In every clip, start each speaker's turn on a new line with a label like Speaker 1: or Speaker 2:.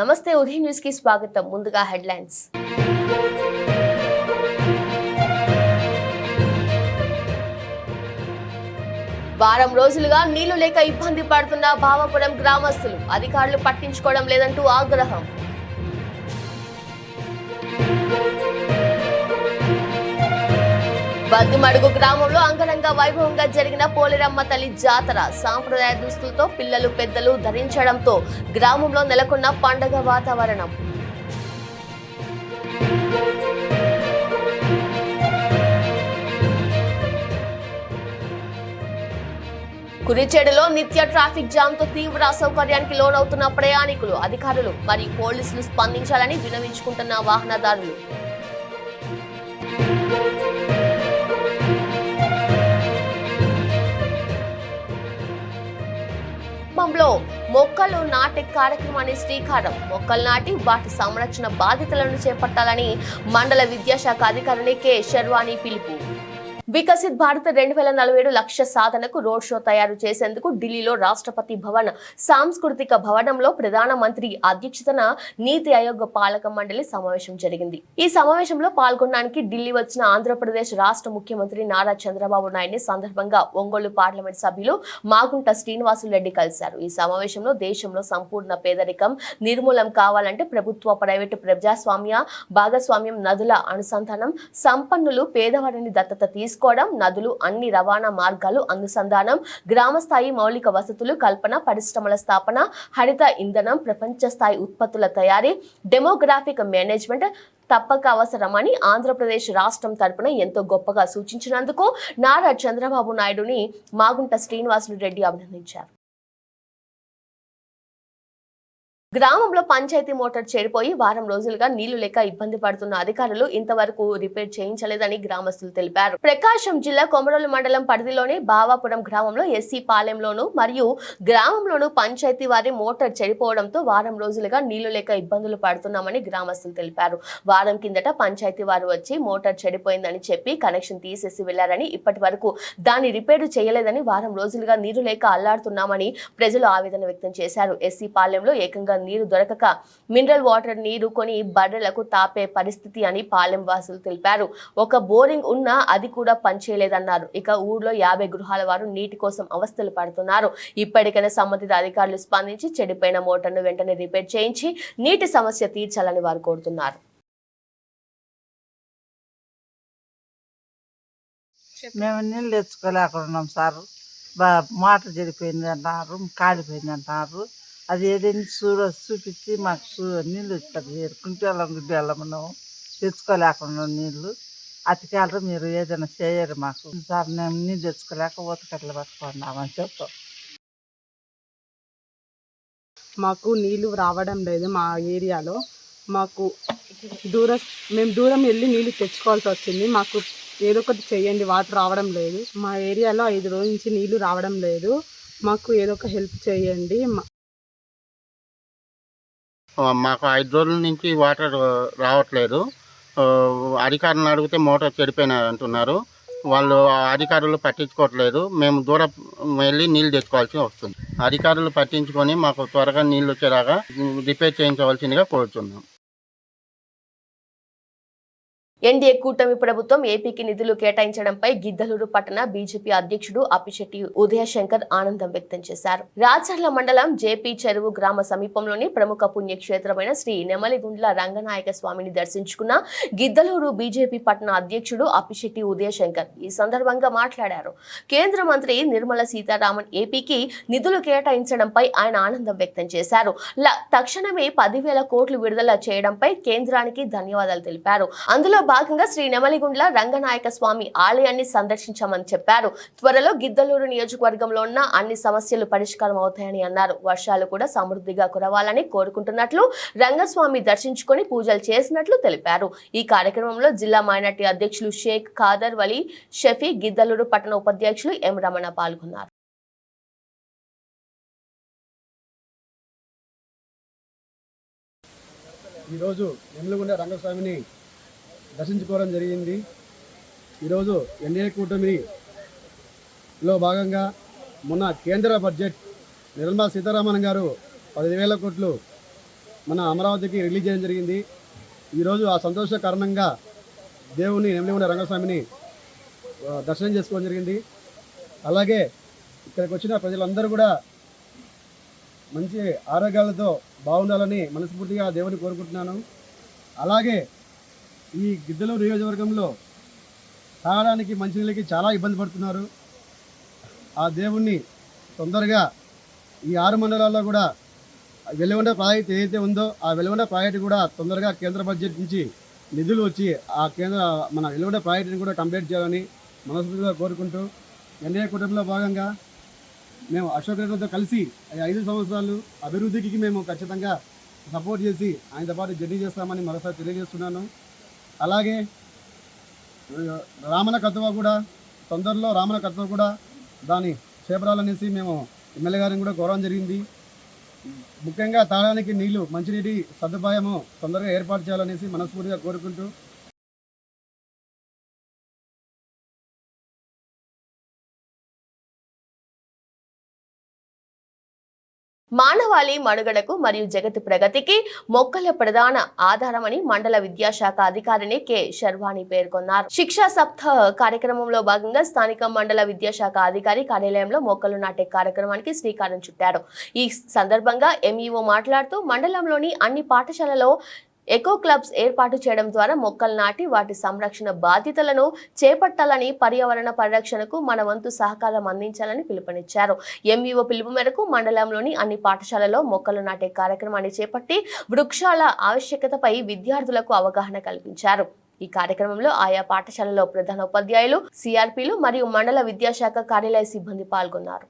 Speaker 1: నమస్తే ఉదయం న్యూస్కి స్వాగతం. ముందుగా హెడ్లైన్స్. వారం రోజులుగా నీళ్ళు లేక ఇబ్బంది పడుతున్న భావపురం గ్రామస్తులు అధికారులు పట్టించుకోవడం లేదంటూ ఆగ్రహం. బద్దిమడుగు గ్రామంలో అంగరంగ వైభవంగా జరిగిన పోలేరమ్మ తల్లి జాతర సాంప్రదాయ దుస్తులతో పిల్లలు పెద్దలు ధరించడంతో గ్రామంలో నెలకొన్న పండగ వాతావరణం. కురిచేడులో నిత్య ట్రాఫిక్ జామ్తో తీవ్ర అసౌకర్యానికి లోనవుతున్న ప్రయాణికులు అధికారులు మరియు పోలీసులు స్పందించాలని వినవించుకుంటున్న వాహనదారులు. మొక్కలు నాటే కార్యక్రమాన్ని శ్రీకారం. మొక్కలు నాటి వాటి సంరక్షణ బాధ్యతలను చేపట్టాలని మండల విద్యాశాఖ అధికారిని కె. శర్వాణి పిలుపు. వికసిత్ భారత్ రెండు వేల నలభై ఏడు లక్ష్య సాధనకు రోడ్ షో తయారు చేసేందుకు ఢిల్లీలో రాష్ట్రపతి భవన్ సాంస్కృతిక భవనంలో ప్రధానమంత్రి అధ్యక్షతన నీతి ఆయోగ్ పాలక మండలి సమావేశం జరిగింది. ఈ సమావేశంలో పాల్గొనడానికి ఢిల్లీ వచ్చిన ఆంధ్రప్రదేశ్ రాష్ట్ర ముఖ్యమంత్రి నారా చంద్రబాబు నాయుడిని సందర్భంగా ఒంగోలు పార్లమెంట్ సభ్యులు మాగుంట శ్రీనివాసులు రెడ్డి కలిశారు. ఈ సమావేశంలో దేశంలో సంపూర్ణ పేదరికం నిర్మూలం కావాలంటే ప్రభుత్వ ప్రైవేటు ప్రజాస్వామ్య భాగస్వామ్యం నదుల అనుసంధానం సంపన్నులు పేదవారిని దత్తత తీసుకు తీసుకోవడం నదులు అన్ని రవాణా మార్గాలు అనుసంధానం గ్రామ స్థాయి మౌలిక వసతులు కల్పన పరిశ్రమల స్థాపన హరిత ఇంధనం ప్రపంచ స్థాయి ఉత్పత్తుల తయారీ డెమోగ్రాఫిక్ మేనేజ్మెంట్ తప్పక అవసరమని ఆంధ్రప్రదేశ్ రాష్ట్రం తరపున ఎంతో గొప్పగా సూచించినందుకు నారా చంద్రబాబు నాయుడుని మాగుంట శ్రీనివాసులు రెడ్డి అభినందించారు. గ్రామంలో పంచాయతీ మోటార్ చెడిపోయి వారం రోజులుగా నీళ్ళు లేక ఇబ్బంది పడుతున్న అధికారులు ఇంతవరకు రిపేర్ చేయించలేదని గ్రామస్తులు తెలిపారు. ప్రకాశం జిల్లా కొమరోలు మండలం పరిధిలోని బావాపురం గ్రామంలో ఎస్సీ పాలెంలోను మరియు గ్రామంలోను పంచాయతీ వారి మోటార్ చెడిపోవడంతో వారం రోజులుగా నీళ్ళు లేక ఇబ్బందులు పడుతున్నామని గ్రామస్తులు తెలిపారు. వారం కిందట పంచాయతీ వారు వచ్చి మోటార్ చెడిపోయిందని చెప్పి కనెక్షన్ తీసేసి వెళ్ళారని ఇప్పటి వరకు దాన్ని రిపేర్ చేయలేదని వారం రోజులుగా నీరు లేక అల్లాడుతున్నామని ప్రజలు ఆవేదన వ్యక్తం చేశారు. ఎస్సీ పాలెంలో ఏకంగా నీరు దొరకక మినరల్ వాటర్ నీరు కొని బర్రెలకు తాపే పరిస్థితి అని పాలెం వాసులు తెలిపారు. ఒక బోరింగ్ ఉన్నా అది కూడా పనిచేయలేదన్నారు. ఇక ఊర్లో యాభై గృహాల వారు నీటి కోసం అవస్థలు పడుతున్నారు. ఇప్పటికైనా సంబంధిత అధికారులు స్పందించి చెడిపోయిన మోటార్ను వెంటనే రిపేర్ చేయించి నీటి సమస్య తీర్చాలని వారు కోరుతున్నారు.
Speaker 2: మేము నీళ్ళు తెచ్చుకోలేకున్నాం సార్. మోటార్ చెడిపోయింది అంటున్నారు కాలిపోయింది అంటున్నారు. అది ఏదైనా చూడ చూపించి మాకు చూ నీళ్ళు ఇస్తారు ఏరుకుంటే గుడ్డేళ్ళం మనం తెచ్చుకోలేకుండా నీళ్ళు. అతికాలరు మీరు ఏదైనా చేయరు మాకు. సార్ మేము నీళ్ళు తెచ్చుకోలేక ఊతకట్లు పట్టుకున్నామని చెప్తాం.
Speaker 3: మాకు నీళ్ళు రావడం లేదు మా ఏరియాలో. మాకు దూరం మేము దూరం వెళ్ళి నీళ్ళు తెచ్చుకోవాల్సి వచ్చింది. మాకు ఏదో ఒకటి చేయండి వాటర్ రావడం లేదు. మా ఏరియాలో ఐదు రోజుల నుంచి నీళ్ళు రావడం లేదు. మాకు ఏదో ఒక హెల్ప్ చేయండి. మా-
Speaker 4: మాకు ఐదు రోజుల నుంచి వాటర్ రావట్లేదు. అధికారులను అడిగితే మోటార్ చెడిపోయినాయి అంటున్నారు. వాళ్ళు అధికారులు పట్టించుకోవట్లేదు. మేము దూరం వెళ్ళి నీళ్ళు తెచ్చుకోవాల్సి వస్తుంది. అధికారులు పట్టించుకొని మాకు త్వరగా నీళ్ళు వచ్చేలాగా రిపేర్ చేయించవలసిందిగా కోరుతున్నాం
Speaker 1: ఎన్డీఏ కూటమి ప్రభుత్వం ఏపీకి నిధులు కేటాయించడంపై గిద్దలూరు పట్టణ బీజేపీ అధ్యక్షుడు అప్పిశెట్టి ఉదయశంకర్ ఆనందం వ్యక్తం చేశారు. రాచర్ల మండలం జేపీ చెరువు గ్రామ సమీపంలోని ప్రముఖ పుణ్యక్షేత్రమైన శ్రీ నెమలిగుండ్ల రంగనాయక స్వామిని దర్శించుకున్న గిద్దలూరు బీజేపీ పట్టణ అధ్యక్షుడు అప్పిశెట్టి ఉదయశంకర్ ఈ సందర్భంగా మాట్లాడారు. కేంద్ర మంత్రి నిర్మల సీతారామన్ ఏపీకి నిధులు కేటాయించడంపై ఆయన ఆనందం వ్యక్తం చేశారు. ల- తక్షణమే పదివేల కోట్లు విడుదల చేయడంపై కేంద్రానికి ధన్యవాదాలు తెలిపారు. అందులో భాగంగా శ్రీ నెమలిగుండ్ల రంగనాయక స్వామి ఆలయాన్ని సందర్శించామని చెప్పారు. త్వరలో గిద్దలూరు నియోజకవర్గంలో ఉన్న అన్ని సమస్యలు పరిష్కారం అవుతాయని అన్నారు. వర్షాలు కూడా సమృద్ధిగా కురవాలని కోరుకుంటున్నట్లు రంగస్వామి దర్శించుకొని పూజలు చేసినట్లు తెలిపారు. ఈ కార్యక్రమంలో జిల్లా మైనార్టీ అధ్యక్షులు షేక్ ఖాదర్ వలీ షఫీ గిద్దలూరు పట్టణ ఉపాధ్యక్షులు ఎం రమణ పాల్గొన్నారు.
Speaker 5: ఈరోజు నెమలిగుండ రంగస్వామిని దర్శించుకోవడం జరిగింది. ఈరోజు ఎన్డీఏ కూటమిలో భాగంగా మొన్న కేంద్ర బడ్జెట్ నిర్మలా సీతారామన్ గారు పదివేల కోట్లు మన అమరావతికి రిలీజ్ చేయడం జరిగింది. ఈరోజు ఆ సంతోష కారణంగా దేవుని నెమ్మదిగొండ రంగస్వామిని దర్శనం చేసుకోవడం జరిగింది. అలాగే ఇక్కడికి వచ్చిన ప్రజలందరూ కూడా మంచి ఆరోగ్యాలతో బాగుండాలని మనస్ఫూర్తిగా దేవుని కోరుకుంటున్నాను. అలాగే ఈ గిద్దలు నియోజకవర్గంలో తాగడానికి మంచినీళ్ళకి చాలా ఇబ్బంది పడుతున్నారు. ఆ దేవుణ్ణి తొందరగా ఈ ఆరు మండలాల్లో కూడా వెలువెండ ప్రాజెక్ట్ ఏదైతే ఉందో ఆ వెలువెండ ప్రాజెక్ట్ కూడా తొందరగా కేంద్ర బడ్జెట్ నుంచి నిధులు వచ్చి ఆ కేంద్ర మన వెలువెండ ప్రాజెక్టుని కూడా కంప్లీట్ చేయాలని మనస్ఫూర్తిగా కోరుకుంటూ ఎన్ఏ కుటుంబంలో భాగంగా మేము అశోక్ రెడ్డితో కలిసి ఐదు సంవత్సరాలు అభివృద్ధికి మేము ఖచ్చితంగా సపోర్ట్ చేసి ఆయనతో పాటు జర్నీ చేస్తామని మరోసారి తెలియజేస్తున్నాను. అలాగే రామన కత్తువ కూడా తొందరలో రామన కత్వ కూడా దాన్ని చేపరాలనేసి మేము ఎమ్మెల్యే గారిని కూడా కోరడం జరిగింది. ముఖ్యంగా తాగడానికి నీళ్ళు మంచినీటి సదుపాయము తొందరగా ఏర్పాటు చేయాలనేసి మనస్ఫూర్తిగా కోరుకుంటూ
Speaker 1: మానవాళి మనుగడకు మరియు జగత్ ప్రగతికి మొక్కల ప్రధాన ఆధారమని మండల విద్యాశాఖ అధికారిని కె. శర్వాణి పేర్కొన్నారు. శిక్షా సప్తాహ కార్యక్రమంలో భాగంగా స్థానిక మండల విద్యాశాఖ అధికారి కార్యాలయంలో మొక్కలు నాటే కార్యక్రమానికి శ్రీకారం చుట్టారు. ఈ సందర్భంగా ఎంఈఓ మాట్లాడుతూ మండలంలోని అన్ని పాఠశాలలో ఎకో క్లబ్స్ ఏర్పాటు చేయడం ద్వారా మొక్కలు నాటి వాటి సంరక్షణ బాధ్యతలను చేపట్టాలని పర్యావరణ పరిరక్షణకు మన వంతు సహకారం అందించాలని పిలుపునిచ్చారు. ఎంఈఓ పిలుపు మేరకు మండలంలోని అన్ని పాఠశాలలో మొక్కలు నాటే కార్యక్రమాన్ని చేపట్టి వృక్షాల ఆవశ్యకతపై విద్యార్థులకు అవగాహన కల్పించారు. ఈ కార్యక్రమంలో ఆయా పాఠశాలలో ప్రధాన ఉపాధ్యాయులు సిఆర్పీలు మరియు మండల విద్యాశాఖ కార్యాలయ సిబ్బంది పాల్గొన్నారు.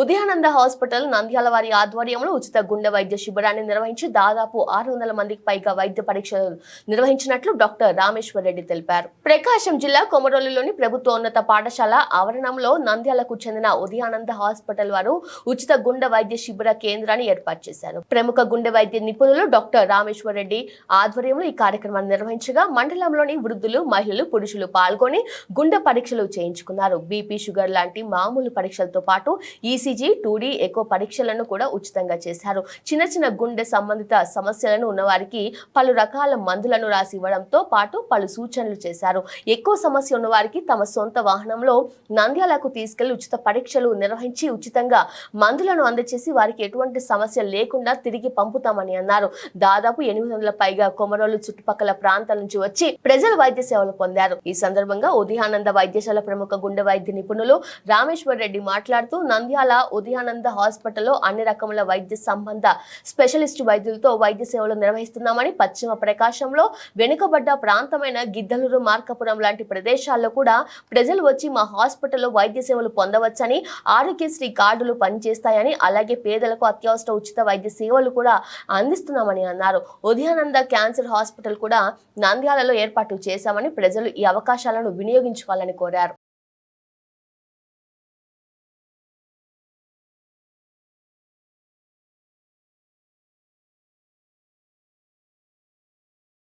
Speaker 1: ఉదయానంద హాస్పిటల్ నంద్యాల వారి ఆధ్వర్యంలో ఉచిత గుండె వైద్య శిబిరాన్ని నిర్వహించి దాదాపు ఆరు వందల మందికి పైగా వైద్య పరీక్షలు నిర్వహించినట్లు డాక్టర్ రామేశ్వర్ రెడ్డి తెలిపారు. ప్రకాశం జిల్లా కొమరోలులోని ప్రభుత్వోన్నత పాఠశాల ఆవరణంలో నంద్యాలకు చెందిన ఉదయానంద హాస్పిటల్ వారు ఉచిత గుండె వైద్య శిబిర కేంద్రాన్ని ఏర్పాటు చేశారు. ప్రముఖ గుండె వైద్య నిపుణులు డాక్టర్ రామేశ్వర్ రెడ్డి ఆధ్వర్యంలో ఈ కార్యక్రమాన్ని నిర్వహించగా మండలంలోని వృద్ధులు మహిళలు పురుషులు పాల్గొని గుండె పరీక్షలు చేయించుకున్నారు. బీపీ షుగర్ లాంటి మామూలు పరీక్షలతో పాటు ఈసీజీ టూడీ ఎకో పరీక్షలను కూడా ఉచితంగా చేశారు. చిన్న చిన్న గుండె సంబంధిత సమస్యలను ఉన్నవారికి పలు రకాల మందులను రాసి ఇవ్వడంతో పాటు పలు సూచనలు చేశారు. ఎక్కువ సమస్య ఉన్నవారికి తమ సొంత వాహనంలో నంద్యాలకు తీసుకెళ్ళి ఉచిత పరీక్షలు నిర్వహించి ఉచితంగా మందులను అందజేసి వారికి ఎటువంటి సమస్య లేకుండా తిరిగి పంపుతామని అన్నారు. దాదాపు ఎనిమిది వందల పైగా కొమరోలు చుట్టుపక్కల ప్రాంతాల నుంచి వచ్చి ప్రజల వైద్య సేవలు పొందారు. ఈ సందర్భంగా ఉదయానంద వైద్యశాల ప్రముఖ గుండె వైద్య నిపుణులు రామేశ్వర్ రెడ్డి మాట్లాడుతూ నంద్యాల ఉదయానంద హాస్పిటల్లో అన్ని రకముల వైద్య సంబంధ స్పెషలిస్ట్ వైద్యులతో వైద్య సేవలు నిర్వహిస్తున్నామని పశ్చిమ ప్రకాశంలో వెనుకబడ్డ ప్రాంతమైన గిద్దలూరు మార్కపురం లాంటి ప్రదేశాల్లో కూడా ప్రజలు వచ్చి మా హాస్పిటల్లో వైద్య సేవలు పొందవచ్చని ఆరోగ్యశ్రీ కార్డులు పనిచేస్తాయని అలాగే పేదలకు అత్యవసర ఉచిత వైద్య సేవలు కూడా అందిస్తున్నామని అన్నారు. ఉదయానంద క్యాన్సర్ హాస్పిటల్ కూడా నంద్యాలలో ఏర్పాటు చేశామని ప్రజలు ఈ అవకాశాలను వినియోగించుకోవాలని కోరారు.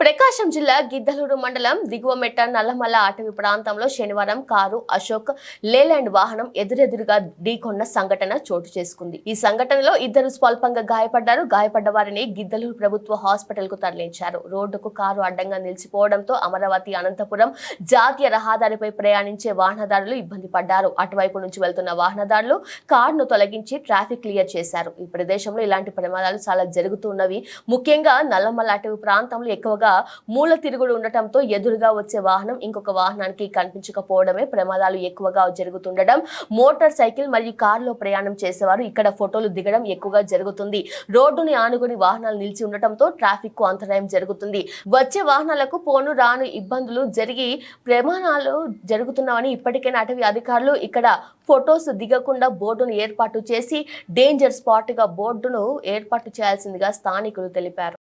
Speaker 1: Prakasam జిల్లా గిద్దలూరు మండలం దిగువమెట్ట నల్లమల్ల అటవీ ప్రాంతంలో శనివారం కారు అశోక్ లేలాండ్ వాహనం ఎదురెదురుగా ఢీకొన్న సంఘటన చోటు చేసుకుంది. ఈ సంఘటనలో ఇద్దరు స్వల్పంగా గాయపడ్డారు. గాయపడ్డ వారిని గిద్దలూరు ప్రభుత్వ హాస్పిటల్కు తరలించారు. రోడ్డుకు కారు అడ్డంగా నిలిచిపోవడంతో అమరావతి అనంతపురం జాతీయ రహదారిపై ప్రయాణించే వాహనదారులు ఇబ్బంది పడ్డారు. అటువైపు నుంచి వెళ్తున్న వాహనదారులు కారును తొలగించి ట్రాఫిక్ క్లియర్ చేశారు. ఈ ప్రదేశంలో ఇలాంటి ప్రమాదాలు చాలా జరుగుతున్నవి. ముఖ్యంగా నల్లమల్ల అటవీ ప్రాంతంలో ఎక్కువగా ఎక్కువగా మూల తిరుగుడు ఉండటంతో ఎదురుగా వచ్చే వాహనం ఇంకొక వాహనానికి కనిపించకపోవడమే ప్రమాదాలు ఎక్కువగా జరుగుతుండడం మోటార్ సైకిల్ మరియు కారులో ప్రయాణం చేసేవారు ఇక్కడ ఫోటోలు దిగడం ఎక్కువగా జరుగుతుంది. రోడ్డుని ఆనుకుని వాహనాలు నిలిచి ఉండటంతో ట్రాఫిక్కు అంతరాయం జరుగుతుంది. వచ్చే వాహనాలకు పోను రాను ఇబ్బందులు జరిగి ప్రమాణాలు జరుగుతున్నామని ఇప్పటికైనా అటవీ అధికారులు ఇక్కడ ఫొటోస్ దిగకుండా బోర్డును ఏర్పాటు చేసి డేంజర్ స్పాట్గా బోర్డును ఏర్పాటు చేయాల్సిందిగా స్థానికులు తెలిపారు.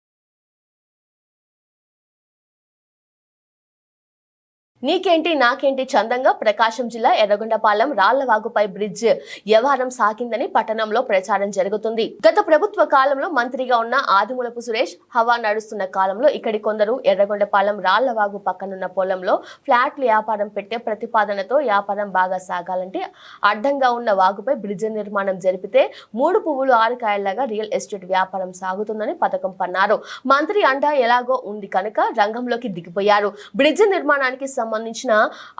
Speaker 1: నీకేంటి నాకేంటి చందంగా? ప్రకాశం జిల్లా ఎర్రగొండపాలెం రాళ్ళవాగుపై బ్రిడ్జ్ వ్యవహారం సాగిందని పట్టణంలో ప్రచారం జరుగుతుంది. గత ప్రభుత్వ కాలంలో మంత్రిగా ఉన్న ఆదిమూలపు సురేష్ హవా నడుస్తున్న కాలంలో ఇక్కడి కొందరు ఎర్రగొండపాలెం రాళ్ళవాగు పక్కనున్న పొలంలో ఫ్లాట్లు వ్యాపారం పెట్టే ప్రతిపాదనతో వ్యాపారం బాగా సాగాలంటే అడ్డంగా ఉన్న వాగుపై బ్రిడ్జ్ నిర్మాణం జరిపితే మూడు పువ్వులు ఆరు కాయల్లాగా రియల్ ఎస్టేట్ వ్యాపారం సాగుతుందని పథకం పన్నారు. మంత్రి అండా ఎలాగో ఉంది కనుక రంగంలోకి దిగిపోయారు. బ్రిడ్జ్ నిర్మాణానికి సంబంధించిన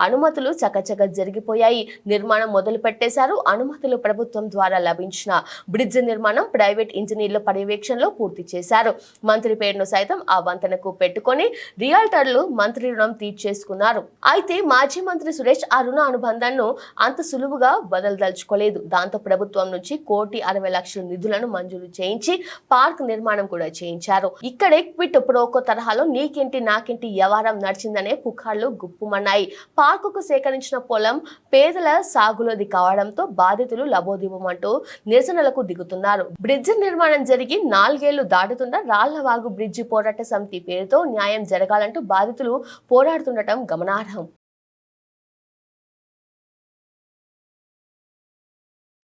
Speaker 1: అనుమతులు చకచక జరిగిపోయాయి. నిర్మాణం మొదలు పెట్టేశారు. అనుమతులు ప్రభుత్వం ద్వారా లభించిన బ్రిడ్జ్ నిర్మాణం ప్రైవేట్ ఇంజనీర్ల పర్యవేక్షణలో పూర్తి చేశారు. మంత్రి పేరును సైతం ఆ వంతెనకు పెట్టుకొని రియాల్టర్లు మంత్రి రుణం తీర్చేసుకున్నారు. అయితే మాజీ మంత్రి సురేష్ ఆ రుణ అనుబంధాన్ని అంత సులువుగా వదలదలుచుకోలేదు. దాంతో ప్రభుత్వం నుంచి కోటి అరవై లక్షల నిధులను మంజూరు చేయించి పార్క్ నిర్మాణం కూడా చేయించారు. ఇక్కడే క్విట్ ప్రోకో తరహాలో నీకేంటి నాకేంటి వ్యవహారం నడిచిందనే పుకార్లు గుప్పుమన్నాయి పార్కుకు సేకరించిన పొలం పేదల సాగులోది కావడంతో బాధితులు లబోదిబమంటూ నిరసనలకు దిగుతున్నారు. బ్రిడ్జి నిర్మాణం జరిగి నాలుగేళ్ళు దాటుతున్న రాళ్ళవాగు బ్రిడ్జి పోరాట సమితి పేరుతో న్యాయం జరగాలంటూ బాధితులు పోరాడుతుండటం గమనార్హం.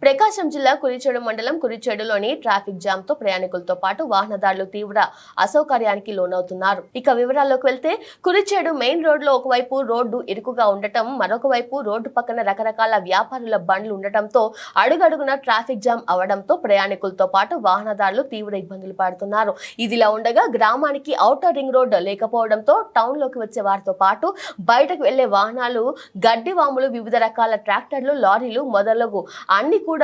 Speaker 1: ప్రకాశం జిల్లా కురిచేడు మండలం కురిచేడులోని ట్రాఫిక్ జామ్తో ప్రయాణికులతో పాటు వాహనదారులు తీవ్ర అసౌకర్యానికి లోనవుతున్నారు. ఇక వివరాల్లోకి వెళ్తే కురిచేడు మెయిన్ రోడ్లో ఒకవైపు రోడ్డు ఇరుకుగా ఉండటం మరొక వైపు రోడ్డు పక్కన రకరకాల వ్యాపారుల బండ్లు ఉండటంతో అడుగడుగున ట్రాఫిక్ జామ్ అవడంతో ప్రయాణికులతో పాటు వాహనదారులు తీవ్ర ఇబ్బందులు పడుతున్నారు. ఇదిలా ఉండగా గ్రామానికి ఔటర్ రింగ్ రోడ్ లేకపోవడంతో టౌన్లోకి వచ్చే వారితో పాటు బయటకు వెళ్ళే వాహనాలు గడ్డి వాములు వివిధ రకాల ట్రాక్టర్లు లారీలు మొదలగు అన్ని కూడా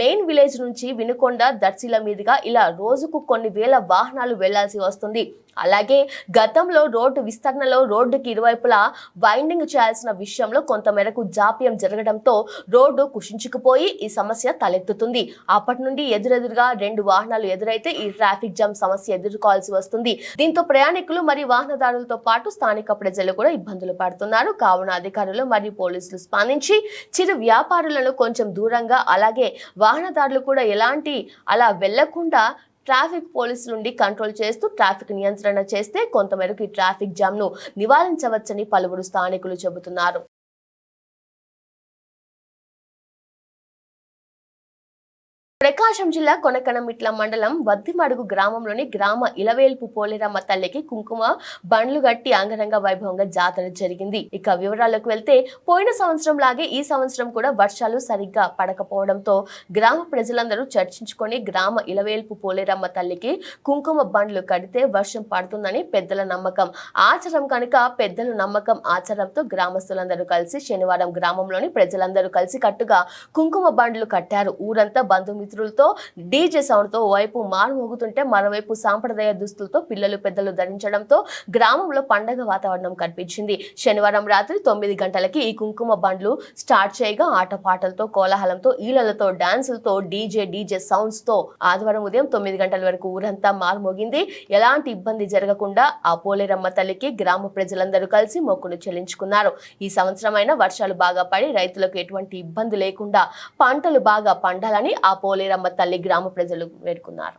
Speaker 1: మెయిన్ విలేజ్ నుంచి వినుకొండ దర్శిల మీదుగా ఇలా రోజుకు కొన్ని వేల వాహనాలు వెళ్ళాల్సి వస్తుంది. అలాగే గతంలో రోడ్డు విస్తరణలో రోడ్డుకి ఇరువైపులా వైండింగ్ చేయాల్సిన విషయంలో కొంతమేరకు జాప్యం జరగడంతో రోడ్డు కుషించుకుపోయి ఈ సమస్య తలెత్తుతుంది. అప్పటి నుండి ఎదురెదురుగా రెండు వాహనాలు ఎదురైతే ఈ ట్రాఫిక్ జామ్ సమస్య ఎదుర్కోవాల్సి వస్తుంది. దీంతో ప్రయాణికులు మరియు వాహనదారులతో పాటు స్థానిక ప్రజలు కూడా ఇబ్బందులు పడుతున్నారు. కావున అధికారులు మరియు పోలీసులు స్పందించి చిరు వ్యాపారులను కొంచెం దూరంగా అలాగే అలాగే వాహనదారులు కూడా ఎలాంటి అలా వెళ్ళకుండా ట్రాఫిక్ పోలీసుల నుండి కంట్రోల్ చేస్తూ ట్రాఫిక్ నియంత్రణ చేస్తే కొంతమేరకు ఈ ట్రాఫిక్ జామ్ను నివారించవచ్చని పలువురు స్థానికులు చెబుతున్నారు. ప్రకాశం జిల్లా కొనకనమిట్ల మండలం వద్దిమడుగు గ్రామంలోని గ్రామ ఇలవేల్పు పోలేరమ్మ తల్లికి కుంకుమ బండ్లు గట్టి అంగరంగ వైభవంగా జాతర జరిగింది. ఇక వివరాలకు వెళ్తే పోయిన సంవత్సరం లాగే ఈ సంవత్సరం కూడా వర్షాలు సరిగ్గా పడకపోవడంతో గ్రామ ప్రజలందరూ చర్చించుకొని గ్రామ ఇలవేల్పు పోలేరమ్మ తల్లికి కుంకుమ బండ్లు కడితే వర్షం పడుతుందని పెద్దల నమ్మకం. ఆచారం కనుక పెద్దల నమ్మకం ఆచారంతో గ్రామస్తులందరూ కలిసి శనివారం గ్రామంలోని ప్రజలందరూ కలిసి కట్టుగా కుంకుమ బండ్లు కట్టారు. ఊరంతా బంధుమిత్రులతో డీజే సౌండ్తో వైపు మారుమోగుతుంటే మరోవైపు సాంప్రదాయ దుస్తులతో పిల్లలు పెద్దలు ధరించడంతో గ్రామంలో పండగ వాతావరణం కనిపించింది. శనివారం రాత్రి తొమ్మిది గంటలకి ఈ కుంకుమ బండ్లు స్టార్ట్ చేయగా ఆటపాటలతో కోలాహలంతో ఈలలతో డాన్సులతో డీజే డీజే సౌండ్స్తో ఆదివారం ఉదయం తొమ్మిది గంటల వరకు ఊరంతా మారుమోగింది ఎలాంటి ఇబ్బంది జరగకుండా ఆ పోలేరమ్మ తల్లికి గ్రామ ప్రజలందరూ కలిసి మొక్కులు చెల్లించుకున్నారు. ఈ సంవత్సరమైన వర్షాలు బాగా పడి రైతులకు ఎటువంటి ఇబ్బంది లేకుండా పంటలు బాగా పండాలని ఆ పోలే పోలేరమ్మ తల్లి గ్రామ ప్రజలు వేడుకున్నారు.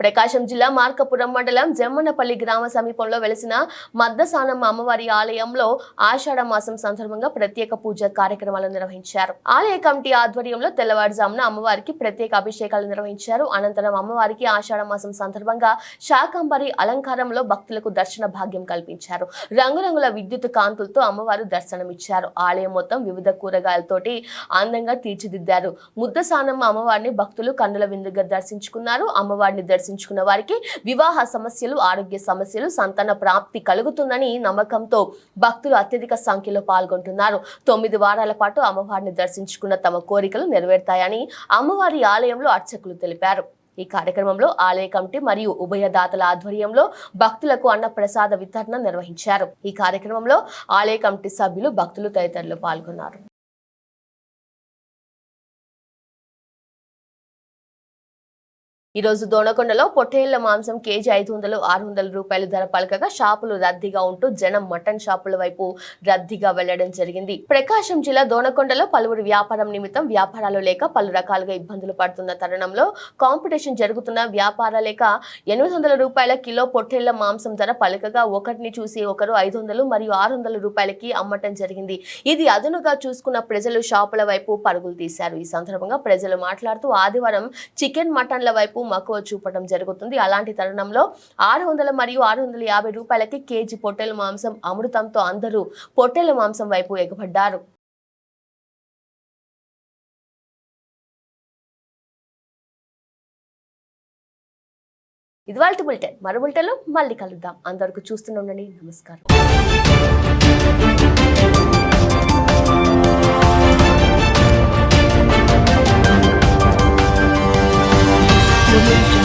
Speaker 1: ప్రకాశం జిల్లా మార్కపురం మండలం జమ్మనపల్లి గ్రామ సమీపంలో వెలిసిన మద్దసానమ్మ అమ్మవారి ఆలయంలో ఆషాఢ మాసం సందర్భంగా ప్రత్యేక పూజ కార్యక్రమాలు నిర్వహించారు. ఆలయ కమిటీ ఆధ్వర్యంలో తెల్లవారుజామున అమ్మవారికి ప్రత్యేక అభిషేకాలు నిర్వహించారు. అనంతరం అమ్మవారికి ఆషాఢ మాసం సందర్భంగా శాకంబరి అలంకారంలో భక్తులకు దర్శన భాగ్యం కల్పించారు. రంగురంగుల విద్యుత్ కాంతులతో అమ్మవారు దర్శనమిచ్చారు. ఆలయం మొత్తం వివిధ కూరగాయలతోటి అందంగా తీర్చిదిద్దారు. ముద్దసానమ్మ అమ్మవారిని భక్తులు కన్నుల విందుగా దర్శించుకున్నారు. అమ్మవారిని దర్శించుకున్న వారికి వివాహ సమస్యలు ఆరోగ్య సమస్యలు సంతాన ప్రాప్తి కలుగుతుందని నమ్మకంతో భక్తులు అత్యధిక సంఖ్యలో పాల్గొంటున్నారు. తొమ్మిది వారాల పాటు అమ్మవారిని దర్శించుకున్న తమ కోరికలు నెరవేరుతాయని అమ్మవారి ఆలయంలో అర్చకులు తెలిపారు. ఈ కార్యక్రమంలో ఆలయ కమిటీ మరియు ఉభయదాతల ఆధ్వర్యంలో భక్తులకు అన్న ప్రసాద వితరణ నిర్వహించారు. ఈ కార్యక్రమంలో ఆలయ కమిటీ సభ్యులు భక్తులు తదితరులు పాల్గొన్నారు. ఈరోజు దోనకొండలో పొట్టేళ్ళ మాంసం కేజీ ఐదు వందలు ఆరు వందల రూపాయల ధర పలకగా షాపులు రద్దీగా ఉంటూ జనం మటన్ షాపుల వైపు రద్దీగా వెళ్ళడం జరిగింది. ప్రకాశం జిల్లా దోనకొండలో పలువురు వ్యాపారం నిమిత్తం వ్యాపారాలు లేక పలు రకాలుగా ఇబ్బందులు పడుతున్న తరుణంలో కాంపిటీషన్ జరుగుతున్న వ్యాపార లేక ఎనిమిది వందల రూపాయల కిలో పొట్టేళ్ళ మాంసం ధర పలకగా ఒకటిని చూసి ఒకరు ఐదు వందలు మరియు ఆరు వందల రూపాయలకి అమ్మటం జరిగింది. ఇది అదునుగా చూసుకున్న ప్రజలు షాపుల వైపు పరుగులు తీశారు. ఈ సందర్భంగా ప్రజలు మాట్లాడుతూ ఆదివారం చికెన్ మటన్ల వైపు మక్కువ చూపడం జరుగుతుంది. అలాంటి తరుణంలో ఆరు వందల మరియు ఆరు వందల యాభై రూపాయలకి కేజీ పొట్టెల మాంసం అమృతంతో అందరూ పొట్టెల మాంసం వైపు ఎగబడ్డారు. ఇది వాళ్ళ బులెటిన్. మరో బులెటిన్లో మళ్ళీ కలుద్దాం. అందరికీ చూస్తూనే ఉండండి. నమస్కారం.
Speaker 2: You.